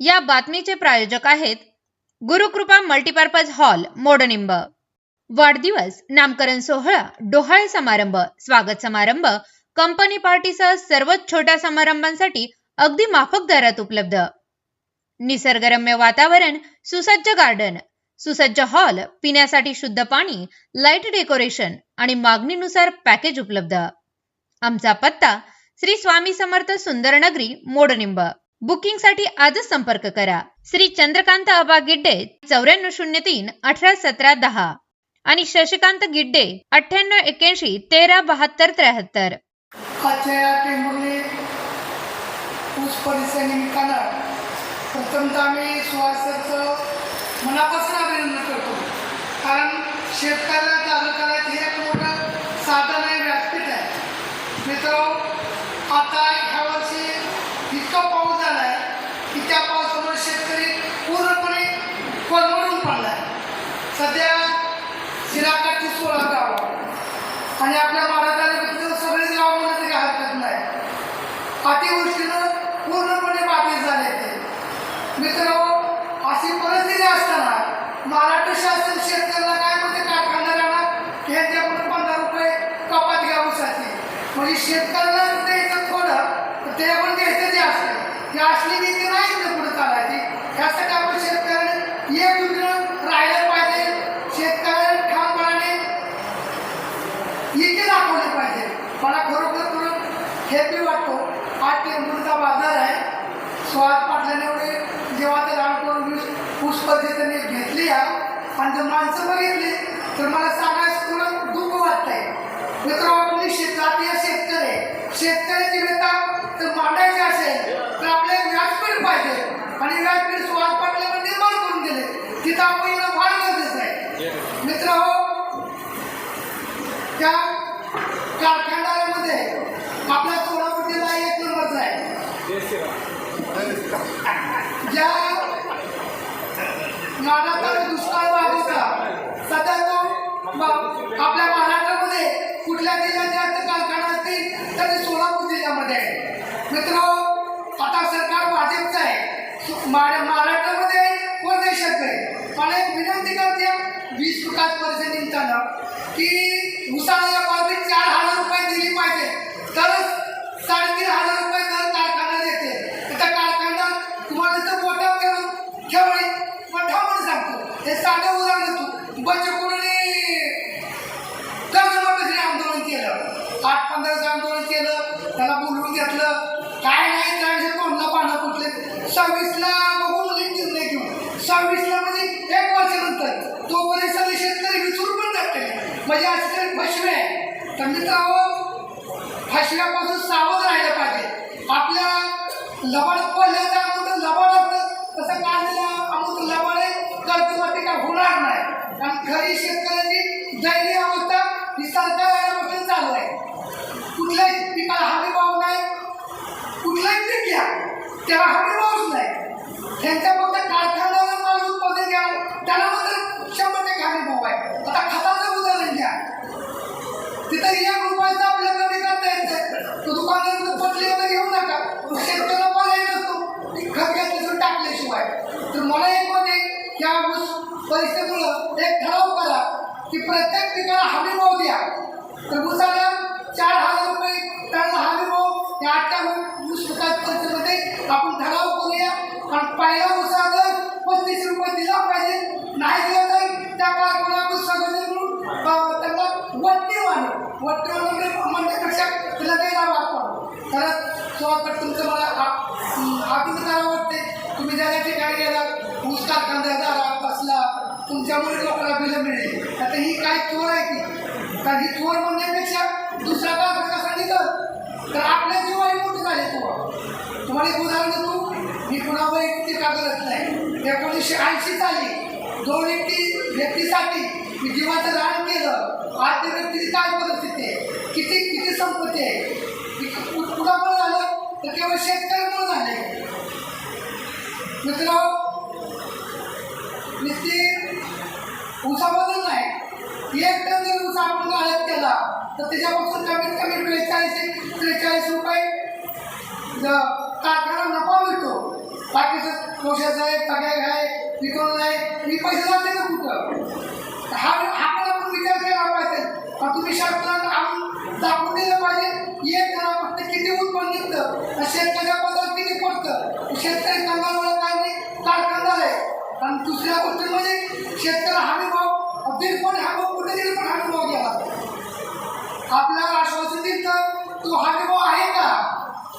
या बातमीचे प्रायोजक आहेत गुरुकृपा मल्टीपर्पज हॉल मोडनिंब. वाढदिवस नामकरण सोहळा डोहाळे समारंभ स्वागत समारंभ कंपनी पार्टीसह सर्वच छोट्या समारंभांसाठी अगदी माफक दरात उपलब्ध. निसर्गरम्य वातावरण सुसज्ज गार्डन सुसज्ज हॉल पिण्यासाठी शुद्ध पाणी लाइट डेकोरेशन आणि मागणीनुसार पॅकेज उपलब्ध. आमचा पत्ता श्री स्वामी समर्थ सुंदरनगरी मोडनिंब. बुकिंगसाठी आजच संपर्क करा. श्री चंद्रकांत अबा गिड्डे चौऱ्याण्णव शून्य तीन अठरा सतरा दहा. आणि शशिकांत गिड्डे अठ्ठ्याण्णव एक्याऐंशी तेरा बहात्तर त्र्याहत्तर. आजच्या या टेंभुर्णी ऊस परिसर निमित्तानं प्रथमतः आम्ही सुहासचं मनापासून अभिनंदन करतो. कारण शेतकऱ्याला चालू करायचं हे एक मोठं साधन आहे व्यासपीठ आहे मित्र आता ह्या वर्षी इतका पाऊस झाला आहे की त्या पावसामुळे शेतकरी पूर्णपणे कोलमडून पडला आहे सध्या शिराकाठी सोळा गाव. आणि आपल्या महाराष्ट्राला सगळेच गाव म्हणलं तरी हरकत नाही. अतिवृष्टीनं पूर्णपणे बाधित झाले ते. मित्र अशी परिस्थिती असताना महाराष्ट्र शासन शेतकऱ्याला काय म्हणते? कारखानदारांना की ह्यांच्याकडून पंधरा रुपये कपात घ्यावीसाठी म्हणजे शेतकरी द्यायचं थोडं तर त्याच्याकडून द्यायचं जे असतं ही असली नीती नाही इथं पुढे चालायची त्यासाठी आपण शेतकऱ्याने एक दुसरं राहिलं पाहिजे शेतकऱ्याने ठामपणाने इथे दाखवले पाहिजे मला खरोखर करून हॅपी वाटतो आज टेंबूरचा बाजार आहे स्वाद पाटलाने एवढे जेव्हा ते राम करून वीस ऊस घेतली हा आणि जर माणसं बघितली तर मला सांगायचं थोडं दुःख वाटतंय. मित्र आपली शेत जातीय शेतकरी आहे. शेतकऱ्याची नेता तर मांडायचे असेल तर आपल्याला व्यासपीठ पाहिजे. आणि व्यासपीठ स्वाद पाटलाने निर्माण करून दिले. तिथं आपण हिला वाढ गरजेचं आहे. मित्र हो त्या कारखानदारामध्ये आपल्या सोलापूरला एक नंबरचा आहे. ज्या नादाला दुष्काळ भाग होता सध्या आपल्या महाराष्ट्रामध्ये कुठल्या जिल्ह्यात जास्त कारखाना असतील तर ते सोलापूर जिल्ह्यामध्ये आहे. मित्र आता सरकार भाजपचं आहे. महाराष्ट्रामध्ये आहे व देशात आहे मला एक विनंती करते वीस विकास परिषद निमित्तानं की उसाला बाबतीत चार आंदोलन केलं त्याला बोलवून घेतलं. काय नाही काय तोंडला पाना कुठले सव्वीसला बघून मुली निर्णय घेऊन. सव्वीसला म्हणजे एक वर्षानंतर. तोपर्यंत सगळे शेतकरी विचारून पण टाकले म्हणजे आजकाल फसवे. आहे तर मित्रांनो फसव्यापासून सावध राहिलं पाहिजे. आपल्या त्याला हमी भावच नाही त्यांच्या फक्त कारखान्याला माल उत्पादन घ्या त्याला मात्र शंभर टक्के हमी भाव आहे. आता खताचं उदाहरण घ्या. तिथं एक रुपयाचा आपल्याला कमी करता येतं तो दुकानात पटली वगैरे घेऊ नका. शेतकऱ्याला पर्याय नसतो. ती खत घेतल्याचं टाकल्याशिवाय. तर मला एक मध्ये या परिस्थितीमुळं एक ठराव करा की प्रत्येक पिकाला हमी भाव द्या. तर उसाला चार हजार रुपये त्यांना हमी भाव या आठच्या ज्या ज्या ऊस कारखाना झाला बसला तुमच्यामुळे लोकांना बिलं मिळेल. आता ही काय चोर आहे की तर ही चोर म्हणण्यापेक्षा दुसरा कारखाना कसा तर आपल्या जीवाही मोठे झाले तुम्हाला तुम्हाला एक उदाहरण देतो. मी कुणावर एक कागदच करत नाही. एकोणीसशे ऐंशी साली दोन व्यक्ती व्यक्तीसाठी मी जीवाचं दान केलं. आज त्या व्यक्तीची काय परिस्थिती आहे? किती किती संपत्ती आहे? की कु- कुणामुळे झालं? तर केवळ शेतकऱ्यामुळे झाले. मित्र नुसती ऊसाबद्दल नाही. एक टन जर ऊस आपण आयात केला तर त्याच्यापासून कमीत कमी बेचाळीस त्रेचाळीस रुपये कारखाना नफा मिळतो. बाकीचं कोशाचं आहे पगार आहे विकून आहे मी पैसे जाते ना कुठं? हा दुसऱ्या गोष्टी म्हणजे शेतकरी हमी भाव बिलकुल हा भाव कुठे तरी पण हमी भाव गेला. आपल्याला आश्वासन दिलं तो हमी भाव आहे का?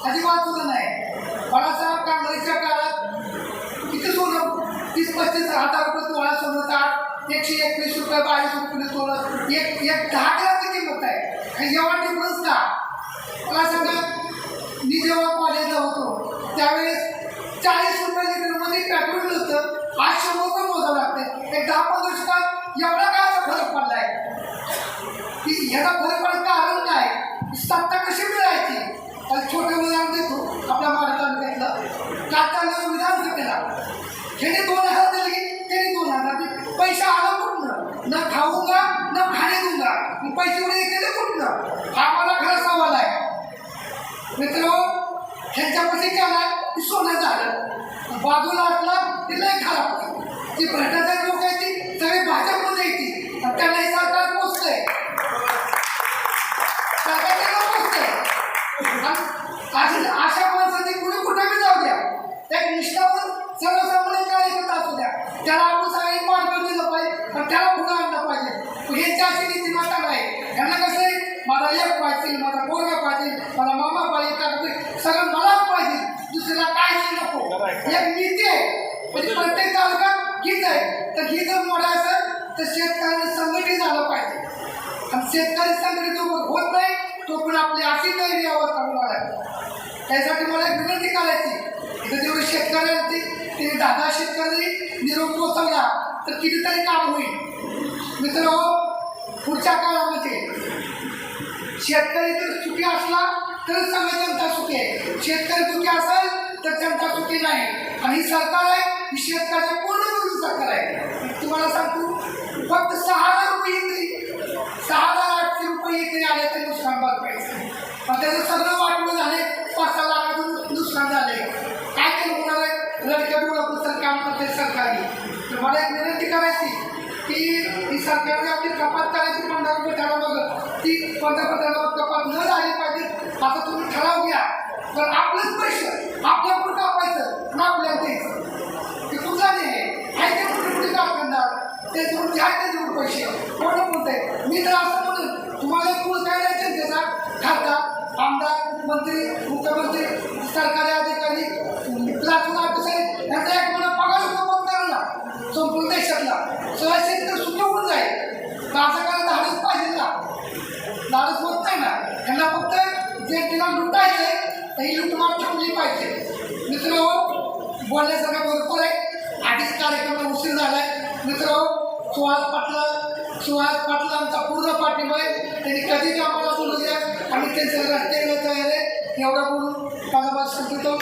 अजिबात सुद्धा नाही. बाळासाहेब कांबळेच्या काळात किती सोनं तीस पस्तीस हजार रुपये तोळा सोनं ताट एकशे एकवीस रुपये बावीस रुपये सोनं एक एक दहा ग्रामची किंमत आहे. आणि एवढा डिफरन्स का? मला सांगा मी जेव्हा कॉलेजला होतो त्यावेळेस चाळीस रुपये लिटरमध्ये पेट्रोल मिळतं आज लोक मोजावं लागतं. एक दहा पंधरा वर्षात एवढा काय फरक पडलाय? की ह्याचा फरक पडत कारण काय? सत्ता कशी मिळायची? आणि छोटं उदाहरण देतो आपल्या माडा घेतलं काताला विधानसभेला. ह्याने दोन हजार दिले की त्याने दोन हजार पैसा आला कुठनं? न खाऊंगा न खाणे दूंगा मग पैसे एवढे केले कुठनं? हा मला खरा सवाल आहे. मित्र ह्यांच्यापाशी केला की सोनं झालं. बाजूला असला की लय खराब ती भ्रष्टाचार लोक आहे ती सगळी भाजपमध्ये येते आणि त्यांना हे सरकार पोचतंय. सरकार त्यांना पोचतंय. आणि अशा अशा माणसांनी कुणी कुठे बी जाऊ द्या. एक निष्ठावर सर्वसामान्य कार्यकर्ता असू द्या. त्याला आपण सगळ्यांनी पाठबळ दिलं पाहिजे आणि त्याला पुन्हा आणलं पाहिजे. ह्यांची अशी नीतिमत्ता नाही यांना कसं आहे? मला एक पाहिजे माझा पोरगा पाहिजे मला मामा पाहिजे का सगळं मलाच पाहिजे. दुसऱ्याला काहीच नको. एक नीती आहे. म्हणजे प्रत्येक तालुक्यात हीच आहे. तर ही जर मोडायचं तर शेतकऱ्यांनी संघटित झालं पाहिजे. आणि शेतकरी संघटित होत नाही तोपर्यंत आपली अशी दैवी अवस्था होणार आहे त्यासाठी मला एक विनंती करायची इथं जेवढे आहेत ते तिने दहा शेतकरी निरोप पोचवला तर कितीतरी काम होईल. मित्र पुढच्या काळामध्ये शेतकरी जर सुखी असला तर सगळं जनता सुखी आहे. शेतकरी सुखी असेल तर जनता सुखी नाही. आणि ही सरकार आहे ही शेतकऱ्याच्या पूर्ण करून सरकार आहे. तुम्हाला सांगतो फक्त सहा हजार रुपये येते सहा हजार आठशे रुपये येते आले तरी नुकसान भरपाई पण त्याचं सगळं वाटलं झाले पाच सहा लाखातून नुकसान झाले. काय केलं होणार आहे लडक्या डोळ्यापुस्तक काम करते सरकारी तर मला एक विनंती करायची की ही सरकारने आपली कपात करायची पंधरा रुपये ठराव बघत ती पंतप्रधानावर कपात न झाली पाहिजे. आता तुम्ही ठराव घ्या. तर आपलेच पैसे आपल्या पुढे कापायचं पण आपल्याला द्यायचं ते तुमचा नाही आहे आहे ते कुठे काय करणार ते तुम्ही घ्या ते देऊन पैसे. कोण म्हणते मी तर असं म्हणून तुम्हाला कुठं काय नाही त्याचा खासदार आमदार मंत्री मुख्यमंत्री सरकारी अधिकारी लाखो ऑफिसर यांचा एक मला पगार होतो पण करा ना संपूर्ण देशातला सगळ्या शेतकरी सुखी होऊन जाईल राजकारण धाडस पाहिजे ना धाडस होत नाही ना त्यांना फक्त जे तिला लुटायचं आहे ही लुटमार थांबली पाहिजे मित्र बोलण्यासारखा भरपूर आहे. आधीच कार्यक्रम उशीर झालाय. मित्र सुहास पाटला सुहास पाटला आमचा पूर्ण पाठिंबा आहे. त्यांनी कधीच आम्हाला बोलू द्या. आम्ही त्यांच्या रस्त्याला तयार आहे. एवढं बोलून माझा संपतो